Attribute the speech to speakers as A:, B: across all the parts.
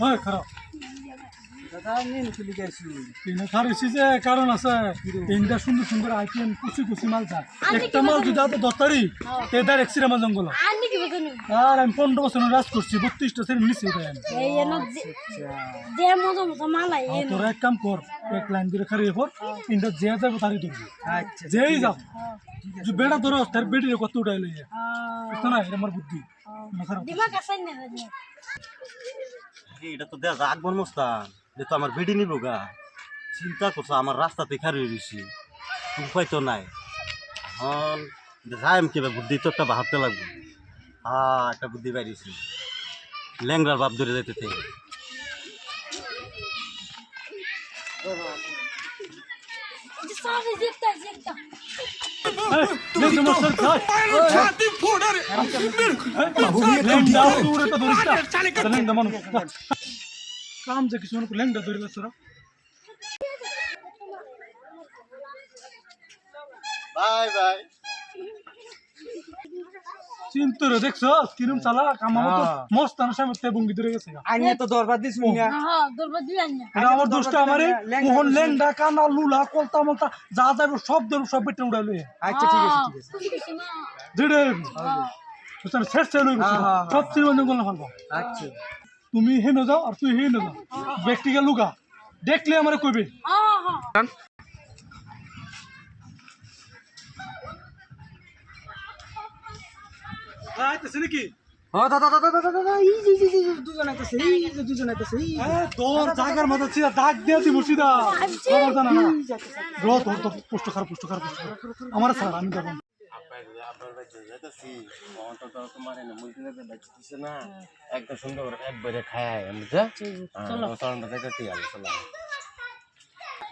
A: হয় খারাপ। যে কারণ আছে তিনটা সুন্দর সুন্দর আইটেম কুচি কুচি মাল চায় একটা মাল যদি আতো দত্তারি সিনেমা জঙ্গল।
B: আর
A: আমি পনেরো বছর রাজ করছি বত্রিশটা আমি। আর
B: এনো
A: তোরা এক কাম কর এক লাইন ধরে খারিয়ে পর তিনটা যে যাব তারই ধরবি।
C: আচ্ছা
A: যেই যাও। যে বেড়া ধরো তার বেটির কত উঠাই লইয়া বুঝতো না এটা আমার বুদ্ধি। না খারাপ
B: দিমাগ আছে না
D: এটা তো দেয়া আকবর মোস্তান। যে তো আমার বেডি নিব গা। চিন্তা করছ আমার রাস্তাতে খারি রয়েছি। উপায় তো নাই। এখন যাই আমি কিবা বুদ্ধি তো একটা বাহাতে লাগবে। হ্যাঁ একটা বুদ্ধি বাইরেছি ল্যাংরার বাপ ধরে যাইতে থেকে
B: সারি জিততা জিততা
A: এই, নে তোমার সর খাই। এই, ল্যাংডা উড়ে তো ধরিস না। তা ল্যাংডা মানুষ, চিন্তরে দেখছ? কিরম চালা কামার মতো মস্ত আনার সামনে তে বঙ্গি ধরে গেছে।
C: আইনে তো দরবার দিস না
B: হ্যাঁ দরবার দিলেন না
A: এটা আমার দোষটা আমারে? মোহন। ল্যাংডা কানা লুলা কলতা মলতা যা যাবে সব ধরো সব বেটে উড়াই লইয়া
C: আচ্ছা ঠিক আছে ঠিক আছে।
B: তুমি কিছু না
A: শেষ
C: হ্যাঁ, হ্যাঁ,
A: সব না ফালবা
C: আচ্ছা।
A: তুমি হেনে যাও আর তুই হেনে যাও। ব্যক্তিকে লুকা দেখলে আমারে কইবে। পুষ্ট খারাপ আমার স্যার আমি দেবো
D: একটা সুন্দর একবারে খায় আমি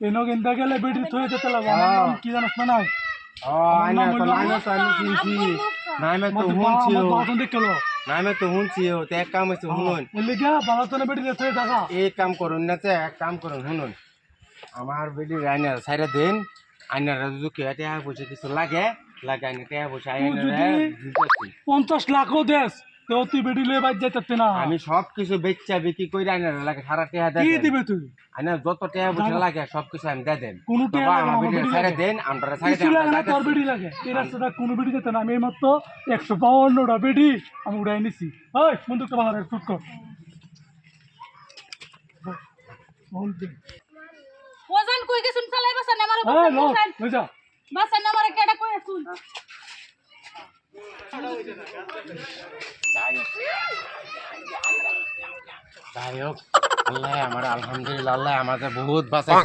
A: এনো গেন্দা গেলে বিডি থই যেতে লাগবে আমার নাম কি জানাস না নাই?
D: ও আইনা তো নাইমে তো আমি শুনছি নাইমে তো শুনছি
A: আমার বাসন দেখল
D: নাইমে তো এক কাম হয়েছে শুনুন।
A: এলি গা বালা তোলে বিডি থই দেখা
D: এই কাম করুন না তো এক কাম করুন শুনুন। আমার বেডি আইনার সাইডে দিন। আইনার যদি কেউ টাকা পয়সা কিছু লাগে। লাগে আইনা টাকা পয়সা আইনার
A: পঞ্চাশ লাখও দেশ তো তুই বিডি লইয়া বাইর যাইতে না।
D: আমি সব কিছু বেচা বিক্রি লাগে সারা টাকা
A: কি দিবে তুই?
D: আইনার যত টাকা পয়সা লাগে সব কিছু আমি দিয়ে দেন।
A: কোনো টাকা লাগে
D: আমার
A: আমার
D: বেডি
A: বিডি
D: সাইডে
A: লাগে।
D: দেন আমরা সাইডে
A: কিছু লাগে না তোর বিডি লাগে। এই রাস্তাটা কোনো বিডি যেত না আমি মাত্র একশো বাউন্নটা বিডি আমি উড়াই নিছি। ওই বন্দুকটা বাহারে শুট কর।
B: ওজন কই গেছুন চালাই বাসা আমার আমার কেডা কই আছুন
D: আমার বহুত যে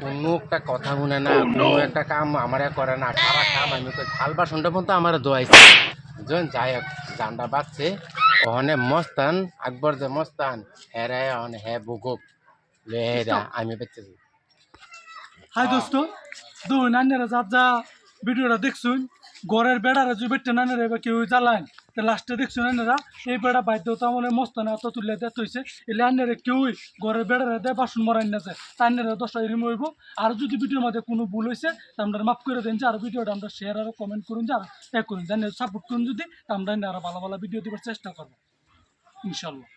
D: কোনো একটা কথা শুনে না, কোনো একটা কাম আমারে করে না কাম আমি থাল বাসনটা পর্যন্ত আমার দোয়াইছে যাই হোক, জানটা বাঁচছে ওখানে মস্তান আকবর যে মস্তান হেরে ওখানে হে বুকুক লে হেরা আমি বেঁচেছি
A: হাই দোস্ত দুই নান্যারা যা যা ভিডিওটা দেখছুন। ঘরের বেড়ারা যে বেটে নান্যারা এবার কেউ জ্বালান তো লাস্টে দেখছুন নান্যারা এই বেড়া বাধ্যতা মানে মস্ত না অত তুলে দেয় তৈছে এলে আন্যারা কেউই ঘরের বেড়ারা দেয় বাসন মরাই না যায় তান্যারা দশটা এরিম হইব। আর যদি ভিডিওর মধ্যে কোনো ভুল হয়েছে তা আমরা মাফ করে দেন যে আর ভিডিওটা আমরা শেয়ার আর কমেন্ট করুন যে আর এক করুন। জানি সাপোর্ট করুন যদি আমরা আরও ভালো ভালো ভিডিও দেওয়ার চেষ্টা করব। ইনশাল্লাহ।